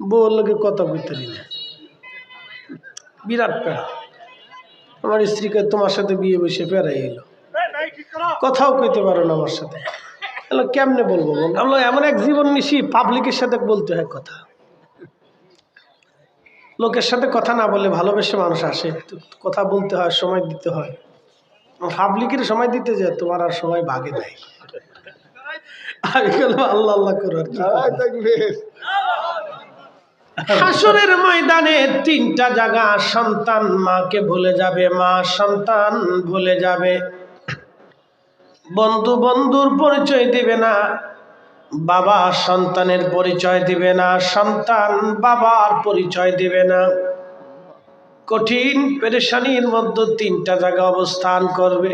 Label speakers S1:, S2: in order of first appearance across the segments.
S1: বউর লোকে কথা পারি না বিরাট প্যারা। আমার স্ত্রীকে তোমার সাথে বিয়ে বসে প্যারা এলো। কথাও কইতে পারো না আমার সাথে। বলল, কেমনে বলব বল? এমন এক জীবন মিশি পাবলিকের সাথে বলতে হয় কথা। লোকের সাথে কথা না বলে ভালোবেসে মানুষ আসে। কথা বলতে হয় সময় দিতে হয়। পাবলিকের সময় দিতে যায় তোমার আর সময় ভাগে নাই। আল্লাহ আল্লাহ করো আর কি। হাসরের ময়দানে তিনটা জায়গা, সন্তান মাকে ভুলে যাবে, মা সন্তান ভুলে যাবে। বন্ধু বন্ধুর পরিচয় দিবে না, বাবা সন্তানের পরিচয় দিবে না, সন্তান বাবার পরিচয় দিবে না। কঠিন পেরেশানির মধ্যে তিনটা জায়গা অবস্থান করবে।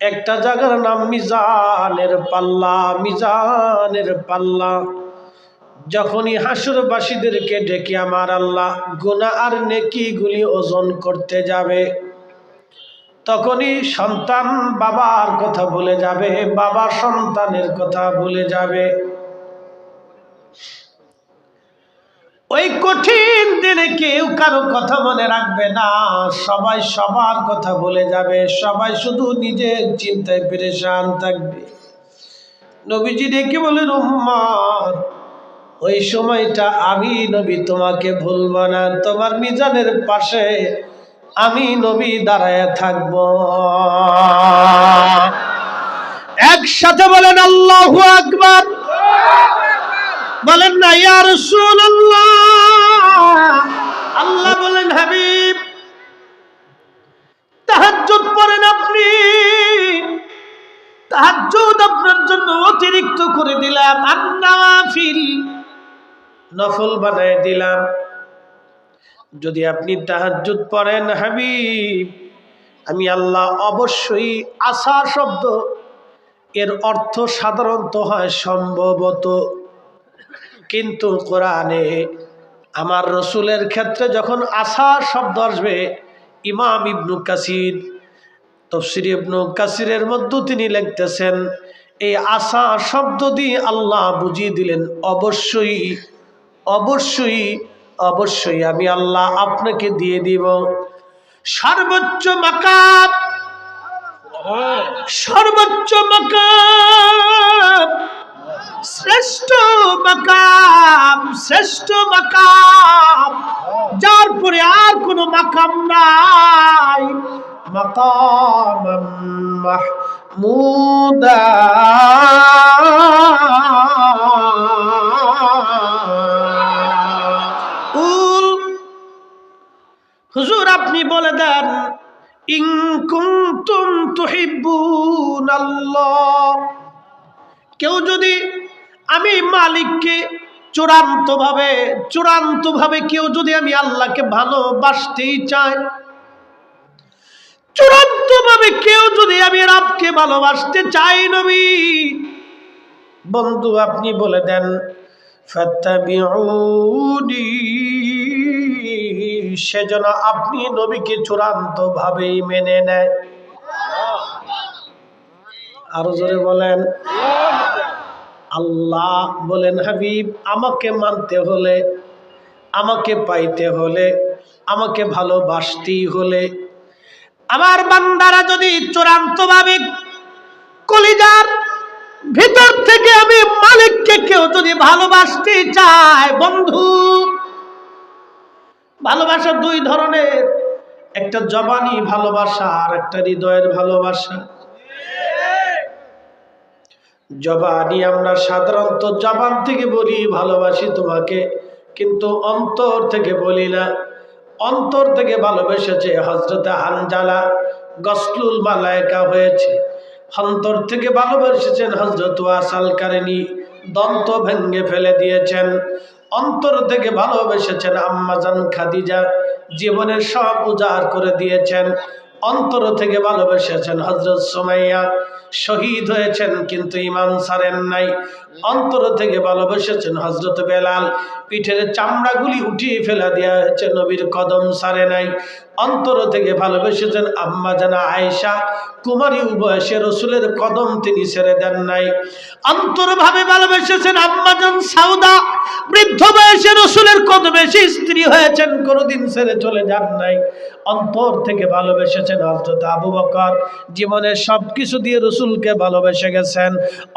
S1: একটা জায়গার নাম মিজানের পাল্লা মিজানের পাল্লা। যখনই হাসুরবাসীদেরকে ডেকে, আমার আল্লাহ গুণা আর নেকিগুলি ওজন করতে যাবে। তখনই সন্তান বাবার কথা ভুলে যাবে, বাবা সন্তানের কথা ভুলে যাবে। ওই কঠিন দিনে কেউ কারও কথা মনে রাখবে না, সবাই সবার কথা ভুলে যাবে, সবাই শুধু নিজের চিন্তায় পেরেশান থাকবে। নবীজি ডেকে বলেন উম্মত ওই সময়টা আমি নবী, তোমাকে ভুলব না। তোমার মিজানের পাশে আমি নবী দাঁড়ায় থাকব। একসাথে বলেন আল্লাহু আকবার। বলেন না, ইয়া রাসূলুল্লাহ। আল্লাহ বলেন, হাবিব, তাহাজ্জুদ পড়েন আপনি। তাহাজ্জুদ আপনার জন্য অতিরিক্ত করে দিলাম। আন্নাওয়াফিল নফল বানায় দিলাম। যদি আপনি তাহাজ্জুদ পড়েন, হাবিব, আমি আল্লাহ অবশ্যই আশা শব্দ, এর অর্থ সাধারণত হয় সম্ভবত। কিন্তু কোরআনে আমার রসুলের ক্ষেত্রে যখন আশা শব্দ আসবে, ইমাম ইবনু কাসির, তফসির ইবনু কাসিরের মধ্যে তিনি লিখতেছেন, এই আশা শব্দ দিয়ে আল্লাহ বুঝিয়ে দিলেন, অবশ্যই অবশ্যই অবশ্যই আমি আল্লাহ আপনাকে দিয়ে দিব। সর্বোচ্চ মাকাম সর্বোচ্চ মাকাম শ্রেষ্ঠ মাকাম শ্রেষ্ঠ মাকাম যার পরে আর কোনো মাকাম নাই। মাকাম মাহমুদা। হুজুর, আপনি বলে দেন কেউ যদি আমি মালিককে চূড়ান্তভাবে চূড়ান্তভাবে কেউ যদি আমি আল্লাহকে ভালোবাসতেই চায়, চূড়ান্তভাবে কেউ যদি আমি রাবকে ভালোবাসতে চাই নবী, বন্ধু, আপনি বলে দেন সেজন্য আপনি নবীকে চূড়ান্তভাবেই মেনে নেয় আরও জোরে বলেন, আল্লাহ বলেন, হাবিব, আমাকে মানতে হলে, আমাকে পাইতে হলে, আমাকে ভালোবাসতেই হলে। আমার বান্দারা যদি চূড়ান্তভাবে কলিজার ভিতর থেকে আমি মালিককে কেউ যদি ভালোবাসতে চায়, বন্ধু ভালোবাসা দুই ধরনের। একটা জবানি ভালোবাসা, আর একটা হৃদয়ের ভালোবাসা। জবানি আমরা সাধারণত জবান থেকে বলি, ভালোবাসি তোমাকে। কিন্তু অন্তর থেকে বলি না। অন্তর থেকে ভালোবেসেছে হজরতে হানজালা। গসলুল মালায়কা হয়েছে। অন্তর থেকে ভালোবেসেছেন হজরত ওয়াসাল কারেনি। দন্ত ভেঙ্গে ফেলে দিয়েছেন। অন্তর থেকে ভালোবেসেছেন আম্মাজান খাদিজা। জীবনের সব উজাড় করে দিয়েছেন। অন্তর থেকে ভালোবেসেছেন হজরত সোমাইয়া। শহীদ হয়েছেন কিন্তু ইমান সারেন নাই। অন্তর থেকে ভালোবেসেছেন হজরত বেলাল। পিঠের চামড়াগুলি উঠিয়ে ফেলা দেওয়া হয়েছে নবীর কদম সারে নাই। অন্তর থেকে ভালোবেসেছেন আম্মা জানা আয়েশা। কুমারী বয়সে রসুলের কদম তিনি ছেড়ে দেন নাই। অন্তরভাবে ভালোবেসেছেন আম্মাজান সাউদা। বৃদ্ধ বয়সে রসুলের কদমে এসে স্ত্রী হয়েছেন, কোনোদিন ছেড়ে চলে যান নাই। অন্তর থেকে ভালোবেসেছেন হজরত আবু বকর। জীবনের সব কিছু দিয়ে রসুলকে ভালোবেসে গেছেন।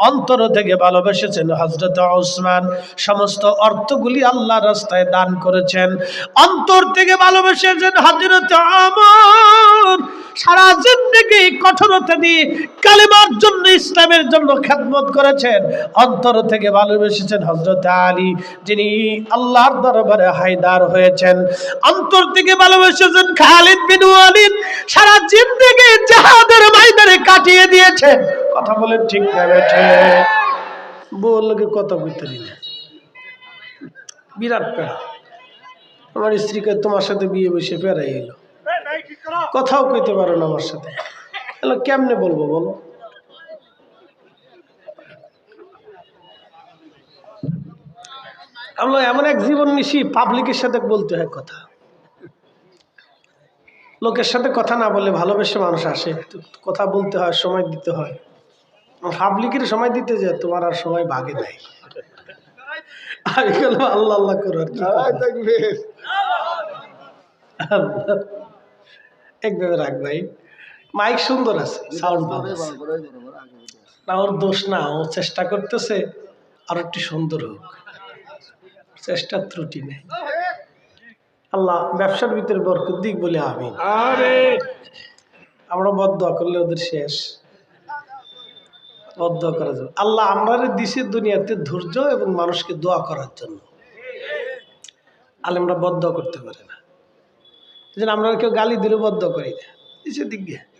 S1: অন্তর থেকে ভালোবেসেছেন হজরত ওসমান। সমস্ত অর্থগুলি আল্লাহ রাস্তায় দান করেছেন। অন্তর থেকে ভালোবেসেছেন হজরত আমর সারা জিন্দগি কঠোরতা দিয়ে কালেমার জন্য, ইসলামের জন্য খেদমত করেছেন। অন্তর থেকে ভালোবেসেছেন হজরত আলী, যিনি আল্লাহর দরবারে হায়দার হয়েছেন। অন্তর থেকে ভালোবেসেছেন খালিদ বিন সারা জিন্দগি জাহাদের ময়দানে কাটিয়ে দিয়েছেন। কথা বলেন ঠিক না বেঠে বলকে কথা বুঝতে দিন বিরাট পেড়া আমার স্ত্রীকে তোমার সাথে বিয়ে বসে পেড়াই এলো। কথাও কইতে পারো না আমার সাথে। তাহলে কেমনে বলব বলো? আমরা এমন এক জীবন মিশি পাবলিকের সাথে বলতে হয় কথা। লোকের সাথে কথা না বলে ভালোবেসে মানুষ আসে। কথা বলতে হয়, সময় দিতে হয়। পাবলিকের সময় দিতে যে তোমার আর সময় ভাগে নাই। আমি আল্লাহ আল্লাহ করো? একভাবে রাখ ভাই মাইক সুন্দর আছে সাউন্ড ভালো না ওর দোষ না ও চেষ্টা করতেছে আর একটু সুন্দর হোক। চেষ্টার ত্রুটি নেই। আল্লাহ ব্যবসার ভিতরে বরকত দিক বলে আমি আমরা বদ্ধ করলে ওদের শেষ। বদ্ধ করা যাবে। আল্লাহ আমরা দিছে দুনিয়াতে ধৈর্য এবং মানুষকে দোয়া করার জন্য। আলেমরা বদ্ধ করতে পারে না। এই জন্য আমরা কেউ গালি দিলে বদ্ধ করি না। দিছে দিক দিয়ে।